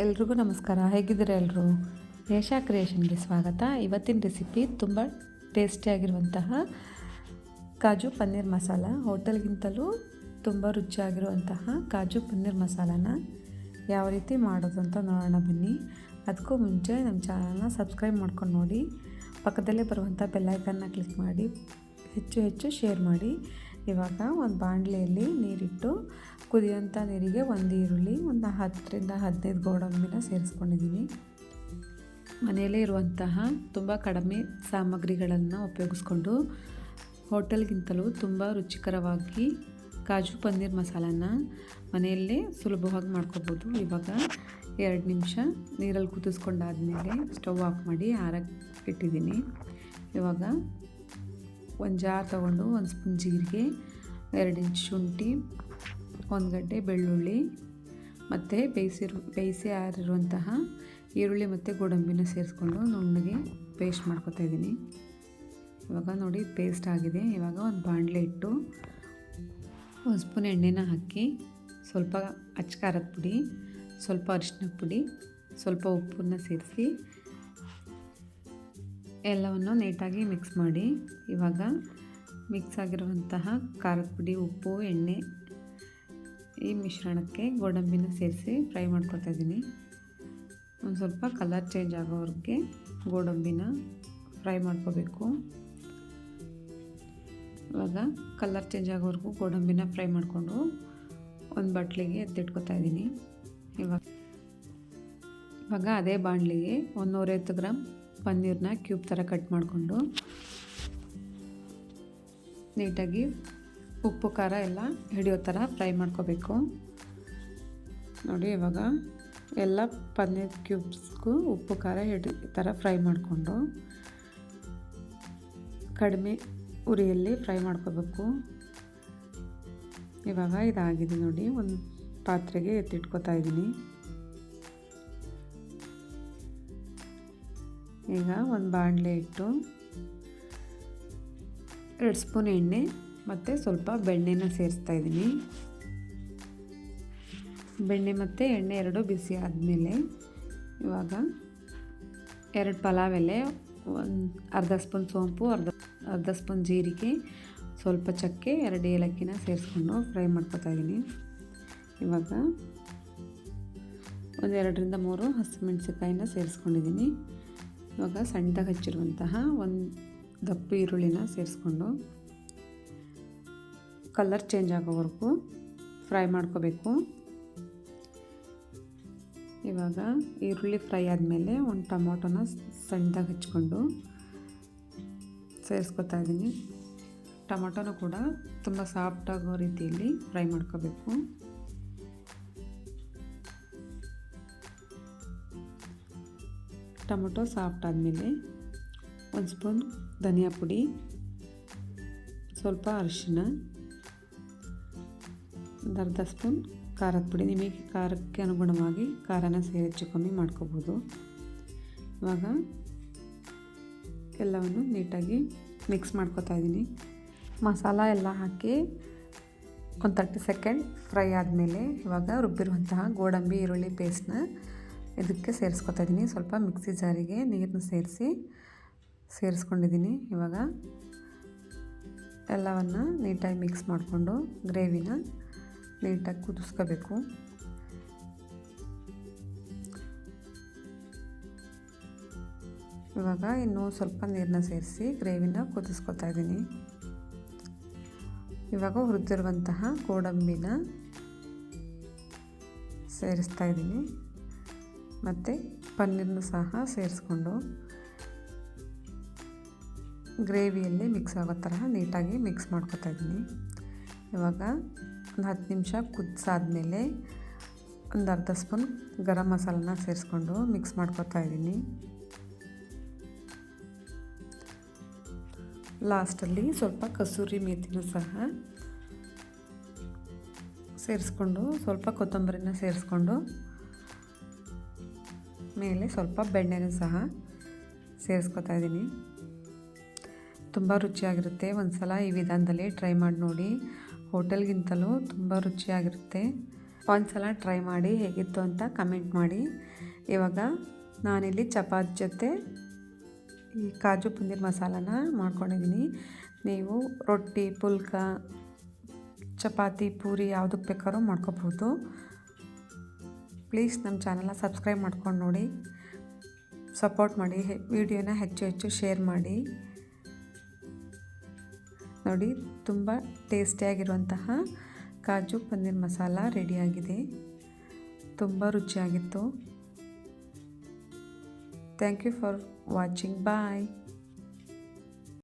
ಎಲ್ರಿಗೂ ನಮಸ್ಕಾರ. ಹೇಗಿದ್ದೀರಾ ಎಲ್ಲರೂ ರೇಷಾ ಕ್ರಿಯೇಷನ್ಗೆ ಸ್ವಾಗತ. ಇವತ್ತಿನ ರೆಸಿಪಿ ತುಂಬ ಟೇಸ್ಟಿಯಾಗಿರುವಂತಹ ಕಾಜು ಪನ್ನೀರ್ ಮಸಾಲ. ಹೋಟೆಲ್ಗಿಂತಲೂ ತುಂಬ ರುಚಿಯಾಗಿರುವಂತಹ ಕಾಜು ಪನ್ನೀರ್ ಮಸಾಲಾನ ಯಾವ ರೀತಿ ಮಾಡೋದು ಅಂತ ನೋಡೋಣ ಬನ್ನಿ. ಅದಕ್ಕೂ ಮುಂಚೆ ನಮ್ಮ ಚಾನಲ್ನ ಸಬ್ಸ್ಕ್ರೈಬ್ ಮಾಡ್ಕೊಂಡು ನೋಡಿ. ಪಕ್ಕದಲ್ಲೇ ಬರುವಂಥ ಬೆಲ್ಲೈಕನ್ನ ಕ್ಲಿಕ್ ಮಾಡಿ. ಹೆಚ್ಚು ಹೆಚ್ಚು ಶೇರ್ ಮಾಡಿ. ಇವಾಗ ಒಂದು ಬಾಣಲೆಯಲ್ಲಿ ನೀರಿಟ್ಟು ಕುದಿಯೋಂಥ ನೀರಿಗೆ ಒಂದು ಈರುಳ್ಳಿ, ಒಂದು ಹತ್ತರಿಂದ ಹದಿನೈದು ಗೋಡಂಬಿನ ಸೇರಿಸ್ಕೊಂಡಿದ್ದೀನಿ ಮನೆಯಲ್ಲೇ ಇರುವಂತಹ ತುಂಬ ಕಡಿಮೆ ಸಾಮಗ್ರಿಗಳನ್ನು ಉಪಯೋಗಿಸ್ಕೊಂಡು ಹೋಟೆಲ್ಗಿಂತಲೂ ತುಂಬ ರುಚಿಕರವಾಗಿ ಕಾಜು ಪನ್ನೀರ್ ಮಸಾಲಾನ ಮನೆಯಲ್ಲೇ ಸುಲಭವಾಗಿ ಮಾಡ್ಕೋಬೋದು. ಇವಾಗ ಎರಡು ನಿಮಿಷ ನೀರಲ್ಲಿ ಕುದಿಸ್ಕೊಂಡಾದಮೇಲೆ ಸ್ಟವ್ ಆಫ್ ಮಾಡಿ ಆರಕ್ಕೆ ಇಟ್ಟಿದ್ದೀನಿ. ಇವಾಗ ಒಂದು ಜಾರ್ ತೊಗೊಂಡು ಒಂದು ಸ್ಪೂನ್ ಜೀರಿಗೆ, ಎರಡು ಇಂಚ್ ಶುಂಠಿ, ಒಂದು ಗಡ್ಡೆ ಬೆಳ್ಳುಳ್ಳಿ ಮತ್ತು ಬೇಯಿಸಿರು, ಬೇಯಿಸಿ ಆರಿರುವಂತಹ ಈರುಳ್ಳಿ ಮತ್ತು ಗೋಡಂಬಿನ ಸೇರಿಸ್ಕೊಂಡು ನುಣ್ಣಗೆ ಪೇಸ್ಟ್ ಮಾಡ್ಕೊತಾ ಇದ್ದೀನಿ. ಇವಾಗ ನೋಡಿ ಪೇಸ್ಟ್ ಆಗಿದೆ. ಇವಾಗ ಒಂದು ಬಾಣಲೆ ಇಟ್ಟು ಒಂದು ಸ್ಪೂನ್ ಎಣ್ಣೆನ ಹಾಕಿ ಸ್ವಲ್ಪ ಅಚ್ಚ ಖಾರದ ಪುಡಿ, ಸ್ವಲ್ಪ ಅರಿಶಿನ ಪುಡಿ, ಸ್ವಲ್ಪ ಉಪ್ಪನ್ನ ಸೇರಿಸಿ ಎಲ್ಲವನ್ನು ನೀಟಾಗಿ ಮಿಕ್ಸ್ ಮಾಡಿ. ಇವಾಗ ಮಿಕ್ಸ್ ಆಗಿರುವಂತಹ ಖಾರದ ಪುಡಿ, ಉಪ್ಪು, ಎಣ್ಣೆ ಈ ಮಿಶ್ರಣಕ್ಕೆ ಗೋಡಂಬಿನ ಸೇರಿಸಿ ಫ್ರೈ ಮಾಡ್ಕೊತಾ ಇದ್ದೀನಿ. ಒಂದು ಸ್ವಲ್ಪ ಕಲರ್ ಚೇಂಜ್ ಆಗೋವ್ರಿಗೆ ಗೋಡಂಬಿನ ಫ್ರೈ ಮಾಡ್ಕೋಬೇಕು. ಇವಾಗ ಕಲರ್ ಚೇಂಜ್ ಆಗೋವರೆಗೂ ಗೋಡಂಬಿನ ಫ್ರೈ ಮಾಡಿಕೊಂಡು ಒಂದು ಬಟ್ಲಿಗೆ ಎತ್ತಿಟ್ಕೊತಾ ಇದ್ದೀನಿ. ಇವಾಗ ಇವಾಗ ಅದೇ ಬಾಣಲಿಗೆ ಒಂದು ನೂರೈವತ್ತು ಗ್ರಾಮ್ ಪನ್ನೀರನ್ನ ಕ್ಯೂಬ್ ಥರ ಕಟ್ ಮಾಡಿಕೊಂಡು ನೀಟಾಗಿ ಉಪ್ಪು, ಖಾರ ಎಲ್ಲ ಹಿಡಿಯೋ ಥರ ಫ್ರೈ ಮಾಡ್ಕೋಬೇಕು. ನೋಡಿ, ಇವಾಗ ಎಲ್ಲ ಪನ್ನೀರ್ ಕ್ಯೂಬ್ಸ್ಗೂ ಉಪ್ಪು, ಖಾರ ಹಿಡಿ ಥರ ಫ್ರೈ ಮಾಡಿಕೊಂಡು ಕಡಿಮೆ ಉರಿಯಲ್ಲಿ ಫ್ರೈ ಮಾಡ್ಕೋಬೇಕು. ಇವಾಗ ಇದಾಗಿದೆ ನೋಡಿ, ಒಂದು ಪಾತ್ರೆಗೆ ಎತ್ತಿಟ್ಕೋತಾ ಇದ್ದೀನಿ. ಈಗ ಒಂದು ಬಾಣಲೆ ಇಟ್ಟು ಎರಡು ಸ್ಪೂನ್ ಎಣ್ಣೆ ಮತ್ತು ಸ್ವಲ್ಪ ಬೆಣ್ಣೆನ ಸೇರಿಸ್ತಾ ಇದ್ದೀನಿ. ಬೆಣ್ಣೆ ಮತ್ತು ಎಣ್ಣೆ ಎರಡು ಬಿಸಿ ಆದಮೇಲೆ ಇವಾಗ ಎರಡು ಪಲಾವ್ ಎಲೆ, ಒಂದು ಅರ್ಧ ಸ್ಪೂನ್ ಸೋಂಪು, ಅರ್ಧ ಅರ್ಧ ಸ್ಪೂನ್ ಜೀರಿಗೆ, ಸ್ವಲ್ಪ ಚಕ್ಕೆ, ಎರಡು ಏಲಕ್ಕಿನ ಸೇರಿಸ್ಕೊಂಡು ಫ್ರೈ ಮಾಡ್ಕೊತಾ ಇದ್ದೀನಿ. ಇವಾಗ ಒಂದು ಎರಡರಿಂದ ಮೂರು ಹಸಿಮೆಣ್ಸಿಕಾಯಿನ ಸೇರಿಸ್ಕೊಂಡಿದ್ದೀನಿ. ಇವಾಗ ಸಣ್ಣದಾಗಿ ಹಚ್ಚಿರುವಂತಹ ಒಂದು ದಪ್ಪ ಈರುಳ್ಳಿನ ಸೇರಿಸ್ಕೊಂಡು ಕಲರ್ ಚೇಂಜ್ ಆಗೋವರೆಗೂ ಫ್ರೈ ಮಾಡ್ಕೋಬೇಕು. ಇವಾಗ ಈರುಳ್ಳಿ ಫ್ರೈ ಆದಮೇಲೆ ಒಂದು ಟೊಮೊಟೊನ ಸಣ್ಣದಾಗಿ ಹಚ್ಕೊಂಡು ಸೇರಿಸ್ಕೊತಾ ಇದ್ದೀನಿ. ಟೊಮೊಟೊನೂ ಕೂಡ ತುಂಬ ಸಾಫ್ಟ್ ಆಗೋ ರೀತಿಯಲ್ಲಿ ಫ್ರೈ ಮಾಡ್ಕೋಬೇಕು. ಟೊಮೊಟೊ ಸಾಫ್ಟ್ ಆದಮೇಲೆ ಒಂದು ಸ್ಪೂನ್ ಧನಿಯಾ ಪುಡಿ, ಸ್ವಲ್ಪ ಅರಿಶಿನ ಒಂದು ಅರ್ಧ ಸ್ಪೂನ್ ಖಾರದ ಪುಡಿ. ನಿಮಗೆ ಖಾರಕ್ಕೆ ಅನುಗುಣವಾಗಿ ಖಾರನ ಸೇರಿ ಹೆಚ್ಚು ಕಮ್ಮಿ ಮಾಡ್ಕೋಬೋದು. ಇವಾಗ ಎಲ್ಲವನ್ನು ನೀಟಾಗಿ ಮಿಕ್ಸ್ ಮಾಡ್ಕೊತಾ ಇದ್ದೀನಿ. ಮಸಾಲ ಎಲ್ಲ ಹಾಕಿ ಒಂದು ತರ್ಟಿ ಸೆಕೆಂಡ್ ಫ್ರೈ ಆದಮೇಲೆ ಇವಾಗ ರುಬ್ಬಿರುವಂತಹ ಗೋಡಂಬಿ, ಈರುಳ್ಳಿ, ಪೇಸ್ಟ್ನ ಇದಕ್ಕೆ ಸೇರಿಸ್ಕೊತಾ ಇದ್ದೀನಿ. ಸ್ವಲ್ಪ ಮಿಕ್ಸಿ ಜಾರಿಗೆ ನೀರನ್ನ ಸೇರಿಸಿ ಸೇರಿಸ್ಕೊಂಡಿದ್ದೀನಿ. ಇವಾಗ ಎಲ್ಲವನ್ನು ನೀಟಾಗಿ ಮಿಕ್ಸ್ ಮಾಡಿಕೊಂಡು ಗ್ರೇವಿನ ನೀಟಾಗಿ ಕುದಿಸ್ಕೋಬೇಕು. ಇವಾಗ ಇನ್ನೂ ಸ್ವಲ್ಪ ನೀರನ್ನ ಸೇರಿಸಿ ಗ್ರೇವಿನ ಕುದಿಸ್ಕೊತಾ ಇದ್ದೀನಿ. ಇವಾಗ ಹುರಿದಿರುವಂತಹ ಗೋಡಂಬಿನ ಸೇರಿಸ್ತಾ ಇದ್ದೀನಿ. ಮತ್ತು ಪನ್ನೀರ್ನು ಸಹ ಸೇರಿಸ್ಕೊಂಡು ಗ್ರೇವಿಯಲ್ಲಿ ಮಿಕ್ಸ್ ಆಗೋ ಥರ ನೀಟಾಗಿ ಮಿಕ್ಸ್ ಮಾಡ್ಕೊತಾ ಇದ್ದೀನಿ. ಇವಾಗ ಒಂದು ಹತ್ತು ನಿಮಿಷ ಕುದಿಸಾದ್ಮೇಲೆ ಒಂದು ಅರ್ಧ ಸ್ಪೂನ್ ಗರಂ ಮಸಾಲನ ಸೇರಿಸ್ಕೊಂಡು ಮಿಕ್ಸ್ ಮಾಡ್ಕೊತಾ ಇದ್ದೀನಿ. ಲಾಸ್ಟಲ್ಲಿ ಸ್ವಲ್ಪ ಕಸೂರಿ ಮೇಥಿನೂ ಸಹ ಸೇರಿಸ್ಕೊಂಡು ಸ್ವಲ್ಪ ಕೊತ್ತಂಬರಿನ ಸೇರಿಸ್ಕೊಂಡು ಮೇಲೆ ಸ್ವಲ್ಪ ಬೆಣ್ಣೆನೂ ಸಹ ಸೇರಿಸ್ಕೊತಾ ಇದ್ದೀನಿ. ತುಂಬ ರುಚಿಯಾಗಿರುತ್ತೆ. ಒಂದು ಸಲ ಈ ವಿಧಾನದಲ್ಲಿ ಟ್ರೈ ಮಾಡಿ ನೋಡಿ. ಹೋಟೆಲ್ಗಿಂತಲೂ ತುಂಬ ರುಚಿಯಾಗಿರುತ್ತೆ. ಒಂದು ಸಲ ಟ್ರೈ ಮಾಡಿ ಹೇಗಿತ್ತು ಅಂತ ಕಮೆಂಟ್ ಮಾಡಿ. ಇವಾಗ ನಾನಿಲ್ಲಿ ಚಪಾತಿ ಜೊತೆ ಈ ಕಾಜು ಪನ್ನೀರ್ ಮಸಾಲಾನ ಮಾಡ್ಕೊಂಡಿದ್ದೀನಿ. ನೀವು ರೊಟ್ಟಿ, ಪುಲ್ಕ, ಚಪಾತಿ, ಪೂರಿ ಯಾವುದಕ್ಕೆ ಬೇಕಾದ್ರೂ ಮಾಡ್ಕೋಬೋದು. ಪ್ಲೀಸ್ ನಮ್ಮ ಚಾನಲ್ನ ಸಬ್ಸ್ಕ್ರೈಬ್ ಮಾಡ್ಕೊಂಡು ನೋಡಿ. ಸಪೋರ್ಟ್ ಮಾಡಿ ವಿಡಿಯೋನ ಹೆಚ್ಚು ಹೆಚ್ಚು ಶೇರ್ ಮಾಡಿ. ನೋಡಿ, ತುಂಬ ಟೇಸ್ಟಿಯಾಗಿರುವಂತಹ ಕಾಜು ಪನ್ನೀರ್ ಮಸಾಲ ರೆಡಿಯಾಗಿದೆ. ತುಂಬ ರುಚಿಯಾಗಿತ್ತು. Thank you for watching. Bye.